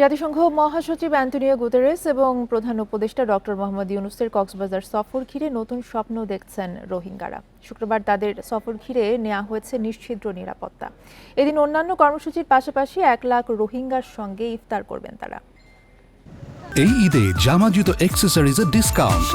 জাতিসংঘ মহাসচিব Antonio Guterres এবং প্রধান উপদেষ্টা ডক্টর মোহাম্মদ ইউনুসের কক্সবাজার সফর ঘিরে নতুন স্বপ্ন দেখছেন রোহিঙ্গারা। শুক্রবার তাদের সফর ঘিরে নেওয়া হয়েছে নিশ্ছিদ্র নিরাপত্তা। এদিন অন্যান্য কর্মসূচির পাশাপাশি এক লাখ রোহিঙ্গার সঙ্গে ইফতার করবেন তারা। এই ঈদে জামা জুতো অ্যাক্সেসরিজের ডিসকাউন্ট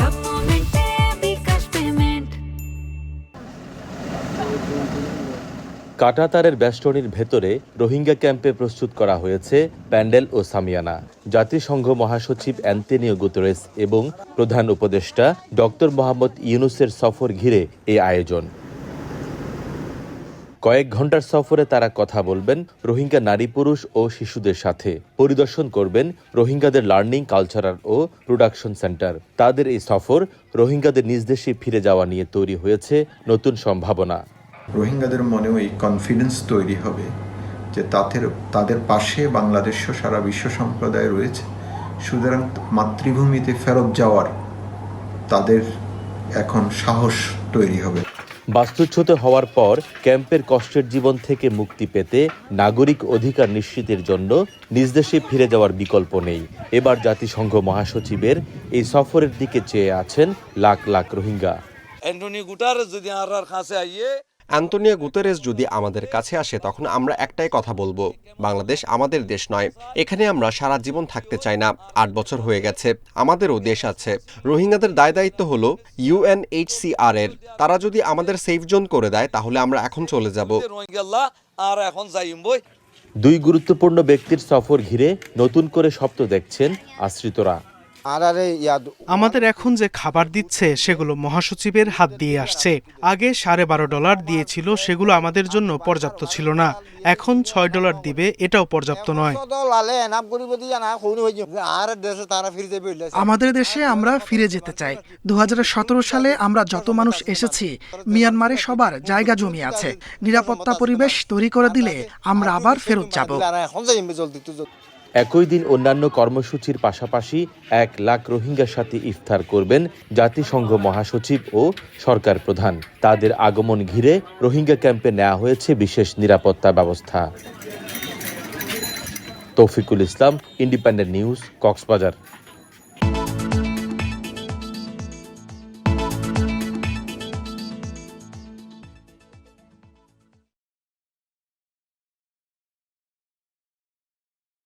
কাটাতারের বেষ্টনীর ভেতরে রোহিঙ্গা ক্যাম্পে প্রস্তুত করা হয়েছে প্যান্ডেল ও সামিয়ানা। জাতিসংঘ মহাসচিব অ্যান্টনিও গুতরেস এবং প্রধান উপদেষ্টা ডক্টর মোহাম্মদ ইউনুসের সফর ঘিরে এই আয়োজন। কয়েক ঘণ্টার সফরে তারা কথা বলবেন রোহিঙ্গা নারী পুরুষ ও শিশুদের সাথে। পরিদর্শন করবেন রোহিঙ্গাদের লার্নিং কালচারাল ও প্রোডাকশন সেন্টার। তাদের এই সফর রোহিঙ্গাদের নিজ দেশে ফিরে যাওয়া নিয়ে তৈরি হয়েছে নতুন সম্ভাবনা। রোহিঙ্গাদের মনেও এই কনফিডেন্স তৈরি হবে যে তাদের তাদের পাশে বাংলাদেশ সারা বিশ্ব সম্প্রদায় রয়েছে। সুতরাং মাতৃভূমিতে ফেরত যাওয়ার তাদের এখন সাহস তৈরি হবে। বাস্তুচ্যুত হওয়ার পর ক্যাম্পের কষ্টের জীবন থেকে মুক্তি পেতে নাগরিক অধিকার নিশ্চিতের জন্য নিজ দেশে ফিরে যাওয়ার বিকল্প নেই। এবার জাতিসংঘ মহাসচিবের এই সফরের দিকে চেয়ে আছেন লাখ লাখ রোহিঙ্গা। অ্যান্টনি গুটারেস যদি আর কাছে আইয়ে অ্যান্টোনিও গুতেরেস যদি আমাদের কাছে আসে তখন আমরা একটাই কথা বলব বাংলাদেশ আমাদের দেশ নয়। এখানে আমরা সারা জীবন থাকতে চাই না। আট বছর হয়ে গেছে আমাদেরও দেশ আছে। রোহিঙ্গাদের দায় দায়িত্ব হলো ইউএনএইচসিআর এর। তারা যদি আমাদের সেফ জোন করে দেয় তাহলে আমরা এখন চলে যাব। আর এখন দুই গুরুত্বপূর্ণ ব্যক্তির সফর ঘিরে নতুন করে স্বপ্ন দেখছেন আশ্রিতরা। আমাদের এখন যে খাবার দিচ্ছে সেগুলো মহাসচিবের হাত দিয়ে আসছে। আগে সাড়ে বারো ডলার দিয়েছিল সেগুলো আমাদের জন্য পর্যাপ্ত ছিল না। এখন ছয় ডলার দিবে এটাও পর্যাপ্ত নয়। আমাদের দেশে আমরা ফিরে যেতে চাই। দু হাজার সতেরো সালে আমরা যত মানুষ এসেছি মিয়ানমারে সবার জায়গা জমি আছে। নিরাপত্তা পরিবেশ তৈরি করে দিলে আমরা আবার ফেরত যাব। একই দিন অন্যান্য কর্মসূচির পাশাপাশি এক লাখ রোহিঙ্গার সাথে ইফতার করবেন জাতিসংঘ মহাসচিব ও সরকার প্রধান। তাদের আগমন ঘিরে রোহিঙ্গা ক্যাম্পে নেওয়া হয়েছে বিশেষ নিরাপত্তা ব্যবস্থা। Taufiqul Islam, independent news, Cox's Bazar.